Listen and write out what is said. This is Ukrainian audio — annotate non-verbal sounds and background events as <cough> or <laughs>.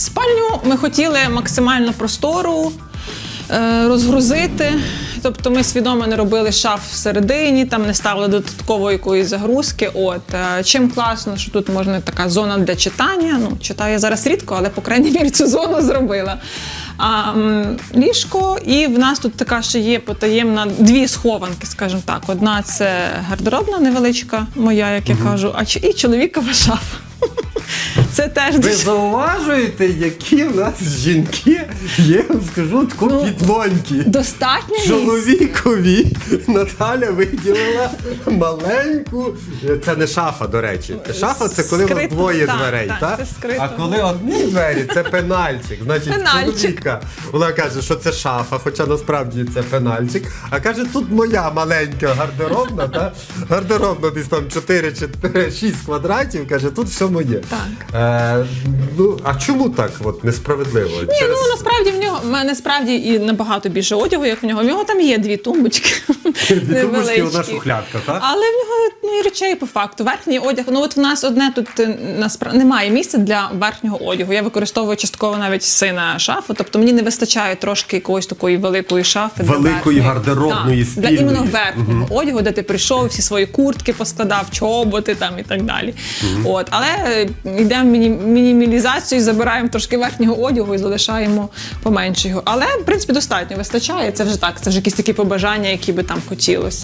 Спальню ми хотіли максимально простору е, розгрузити. Тобто ми свідомо не робили шаф всередині, там не ставили додаткової якоїсь загрузки. От е, чим класно, що тут можна така зона для читання. Ну, читаю я зараз рідко, але по крайній мірі цю зону <laughs> зробила. А, ліжко, і в нас тут така ще є потаємна дві схованки, скажімо так. Одна це гардеробна невеличка, моя, як я кажу, а і чоловікова шафа. Це теж Ви дуже зауважуєте, які в нас жінки є, вам скажу, тако Ну, підлонькі. достатньо. Чоловікові Наталя виділила маленьку. Це не шафа, до речі. Шафа це коли у вас Скрито, двоє так, дверей. так, та? це скрито. А коли одні двері, це пенальчик. Значить, Пенальчик. чоловіка. Вона каже, що це шафа, хоча насправді це пенальчик. А каже, тут моя маленька гардеробна, та? гардеробна десь там 4 чи 6 квадратів. Каже, тут все моє. Так. Е, ну, а чому так от, несправедливо? Ні, ну насправді в нього в мене справді і набагато більше одягу, як в нього. В нього там є дві тумбочки. <laughs> Дві тумбочки, одна шухлядка, так? Але в нього ну, і речей по факту. Верхній одяг. Ну от в нас одне тут е, насправді немає місця для верхнього одягу. Я використовую частково навіть сина шафу. Тобто мені не вистачає трошки якоїсь такої великої шафи. Великої верхньої. гардеробної, Так, Для іменно верхнього одягу, де ти прийшов, всі свої куртки поскладав, чоботи там і так далі. От, але е, йдемо мінімалізацію, забираємо трошки верхнього одягу і залишаємо поменше його. Але в принципі достатньо вистачає. Це вже так. Це вже якісь такі побажання, які би там хотілося.